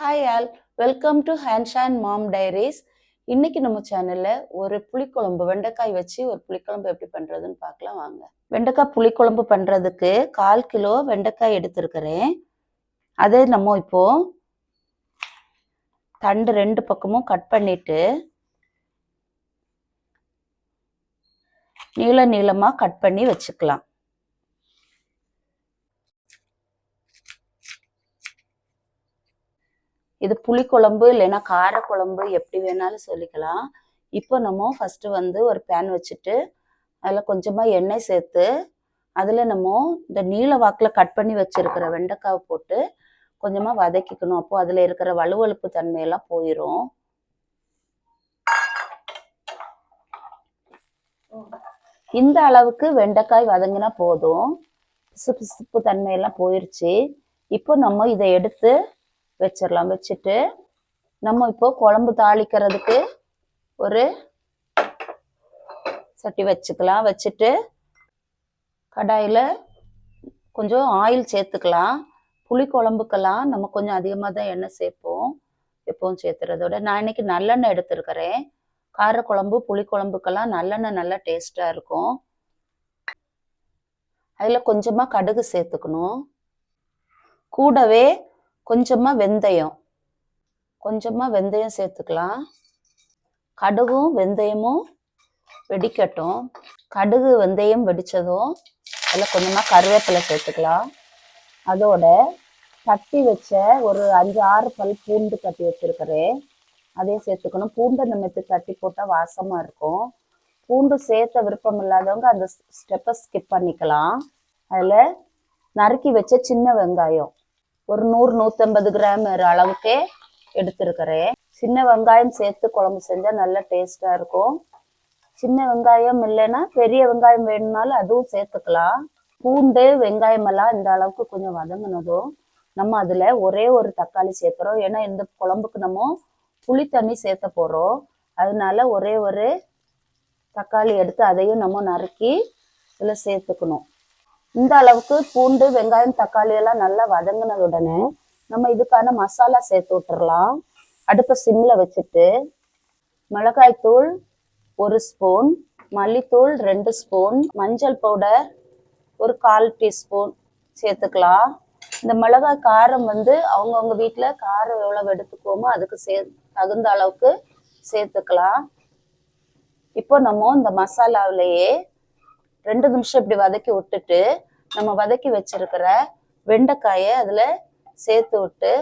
Hi all welcome to hands and mom diaries இன்னைக்கு நம்ம சேனல்ல ஒரு புளிக்குழம்பு வெண்டைக்காய் வச்சு ஒரு புளிக்குழம்பு எப்படி பண்றதுன்னு பார்க்கலாம். வாங்க. வெண்டைக்காய் புளிக்குழம்பு பண்றதுக்கு கால் கிலோ வெண்டைக்காய் எடுத்திருக்கிறேன். அதே நம்ம இப்போ தண்டு ரெண்டு பக்கமும் கட் பண்ணிட்டு நீள நீளமாக கட் பண்ணி வச்சுக்கலாம். இது புளிக்குழம்பு இல்லைன்னா காரக்குழம்பு எப்படி வேணாலும் சொல்லிக்கலாம். இப்போ நம்ம ஃபஸ்ட்டு வந்து ஒரு பேன் வச்சுட்டு அதில் கொஞ்சமாக எண்ணெய் சேர்த்து அதில் நம்ம இந்த நீல வாக்கில் கட் பண்ணி வச்சுருக்கிற வெண்டைக்காவை போட்டு கொஞ்சமாக வதக்கிக்கணும். அப்போது அதில் இருக்கிற வலுவழுப்பு தன்மையெல்லாம் போயிடும் இந்த அளவுக்கு வெண்டைக்காய் வதங்கினா போதும். பிசு பிசுப்பு தன்மையெல்லாம் போயிடுச்சு இப்போ நம்ம இதை எடுத்து வச்சிடலாம் வச்சுட்டு நம்ம இப்போ குழம்பு தாளிக்கிறதுக்கு ஒரு சட்டி வச்சுக்கலாம். வச்சுட்டு கடாயில் கொஞ்சம் ஆயில் சேர்த்துக்கலாம். புளி குழம்புக்கெல்லாம் நம்ம கொஞ்சம் அதிகமாக தான் எண்ணெய் சேர்ப்போம். எப்பவும் சேர்த்துறதோட. நான் இன்னைக்கு நல்லெண்ணெய் எடுத்துருக்கிறேன். காரக்குழம்பு புளி குழம்புக்கெல்லாம் நல்லெண்ணெய் நல்லா டேஸ்ட்டாக இருக்கும். அதில் கொஞ்சமாக கடுகு சேர்த்துக்கணும். கூடவே கொஞ்சமாக வெந்தயம். கொஞ்சமாக வெந்தயம் சேர்த்துக்கலாம். கடுகும் வெந்தயமும் வெடிக்கட்டும். கடுகு வெந்தயம் வெடித்ததும் அதில் கொஞ்சமாக கருவேப்பிலை சேர்த்துக்கலாம். அதோட தட்டி வச்ச ஒரு அஞ்சு ஆறு பல் பூண்டு தட்டி வச்சுருக்கிறேன். அதையும் சேர்த்துக்கணும். பூண்டை நம்ம தட்டி போட்டால் வாசமாக இருக்கும். பூண்டு சேர்த்த விருப்பம் இல்லாதவங்க அந்த ஸ்டெப்பை ஸ்கிப் பண்ணிக்கலாம். அதில் நறுக்கி வச்ச சின்ன வெங்காயம். ஒரு நூறு நூற்றம்பது கிராம் அளவுக்கே எடுத்துருக்கிறேன் சின்ன வெங்காயம் சேர்த்து குழம்பு செஞ்சால் நல்லா டேஸ்ட்டாக இருக்கும். சின்ன வெங்காயம் இல்லைன்னா பெரிய வெங்காயம் வேணும்னாலும் அதுவும் சேர்த்துக்கலாம். பூண்டு வெங்காயம் எல்லாம் இந்த அளவுக்கு கொஞ்சம் வதங்கினதும் நம்ம அதில் ஒரே ஒரு தக்காளி சேர்த்துறோம் ஏன்னா இந்த குழம்புக்கு நம்ம புளி தண்ணி சேர்த்த போகிறோம் அதனால ஒரே ஒரு தக்காளி எடுத்து அதையும் நம்ம நறுக்கி இதில் சேர்த்துக்கணும். இந்த அளவுக்கு பூண்டு வெங்காயம் தக்காளி எல்லாம் நல்லா வதங்கின உடனே நம்ம இதுக்கான மசாலா சேர்த்து விட்டுறலாம். அடுப்பை சிம்ல வச்சுட்டு மிளகாய் தூள் ஒரு ஸ்பூன் மல்லித்தூள் ரெண்டு ஸ்பூன் மஞ்சள் பவுடர் ஒரு கால் டீஸ்பூன் சேர்த்துக்கலாம். இந்த மிளகாய் காரம் வந்து அவங்கவுங்க வீட்டில் காரம் எவ்வளவு எடுத்துக்கோமோ அதுக்கு சே தகுந்த அளவுக்கு சேர்த்துக்கலாம். இப்போ நம்ம இந்த மசாலாவிலேயே ரெண்டு நிமிஷம் இப்படி வதக்கி விட்டுட்டு நம்ம வதக்கி வச்சிருக்கிற வெண்டைக்காயை அதில் சேர்த்து விட்டு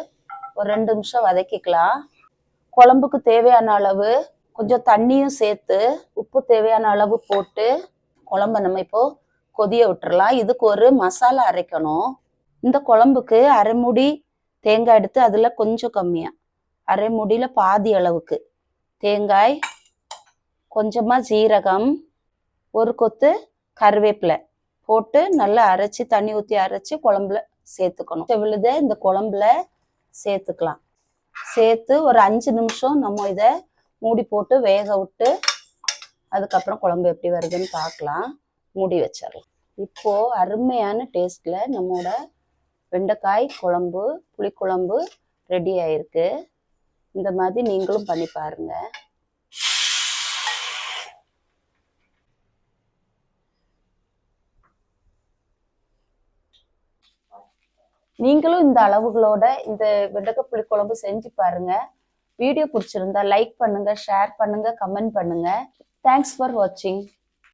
ஒரு ரெண்டு நிமிஷம் வதக்கிக்கலாம். குழம்புக்கு தேவையான அளவு கொஞ்சம் தண்ணியும் சேர்த்து உப்பு தேவையான அளவு போட்டு குழம்ப நம்ம இப்போ கொதிய விட்டுறலாம். இதுக்கு ஒரு மசாலா அரைக்கணும். இந்த குழம்புக்கு அரைமுடி தேங்காய் எடுத்து அதில் கொஞ்சம் கம்மியாக அரை முடியில் பாதி அளவுக்கு. தேங்காய் கொஞ்சமாக ஜீரகம் ஒரு கொத்து கருவேப்பிலை போட்டு நல்லா அரைச்சி தண்ணி ஊற்றி அரைச்சி குழம்புல சேர்த்துக்கணும். விழுத இந்த குழம்புல சேர்த்துக்கலாம். சேர்த்து ஒரு அஞ்சு நிமிஷம் நம்ம இதை மூடி போட்டு வேக விட்டு அதுக்கப்புறம் குழம்பு எப்படி வருதுன்னு பார்க்கலாம். மூடி வச்சிடலாம். இப்போ அருமையான டேஸ்ட்ல நம்மளோட வெண்டைக்காய் குழம்பு புளிக்குழம்பு ரெடி ஆயிருக்கு. இந்த மாதிரி நீங்களும் பண்ணி பாருங்கள் நீங்களும் இந்த அளவுகளோட இந்த வெண்டைக்காய் புளி குழம்பு செஞ்சு பாருங்க. வீடியோ பிடிச்சிருந்தா லைக் பண்ணுங்க ஷேர் பண்ணுங்க கமெண்ட் பண்ணுங்க. தேங்க்ஸ் ஃபார் வாட்சிங்